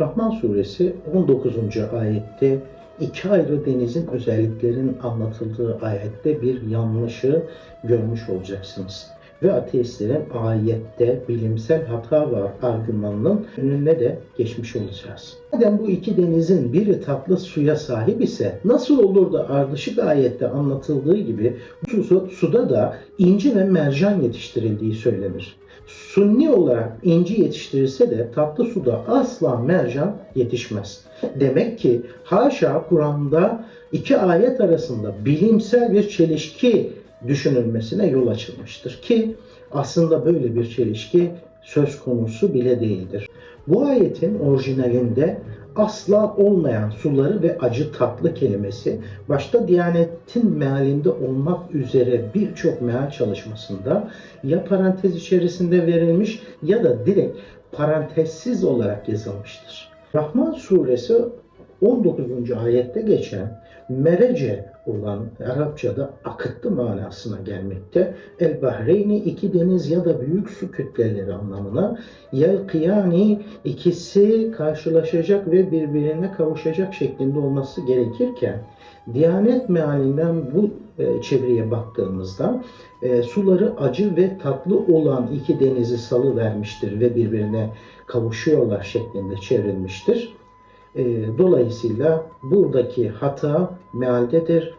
Rahman suresi 19. ayette iki ayrı denizin özelliklerinin anlatıldığı ayette bir yanlışı görmüş olacaksınız. Ve ateistlerin ayette bilimsel hata var argümanının önüne de geçmiş olacağız. Madem bu iki denizin biri tatlı suya sahip ise nasıl olur da ardışık ayette anlatıldığı gibi su- suda da inci ve mercan yetiştirildiği söylenir. Sunni olarak inci yetiştirilse de tatlı suda asla mercan yetişmez. Demek ki haşa Kur'an'da iki ayet arasında bilimsel bir çelişki düşünülmesine yol açılmıştır ki aslında böyle bir çelişki söz konusu bile değildir. Bu ayetin orijinalinde asla olmayan suları ve acı tatlı kelimesi başta Diyanet'in mealinde olmak üzere birçok meal çalışmasında ya parantez içerisinde verilmiş ya da direkt parantezsiz olarak yazılmıştır. Rahman suresi 19. ayette geçen merece olan Arapçada akıttı manasına gelmekte. El bahreyni iki deniz ya da büyük su kütleleri anlamına. Yel kıyani ikisi karşılaşacak ve birbirine kavuşacak şeklinde olması gerekirken Diyanet mealinden bu e, çeviriye baktığımızda e, suları acı ve tatlı olan iki denizi salı vermiştir ve birbirine kavuşuyorlar şeklinde çevrilmiştir. E, dolayısıyla buradaki hata mealdedir.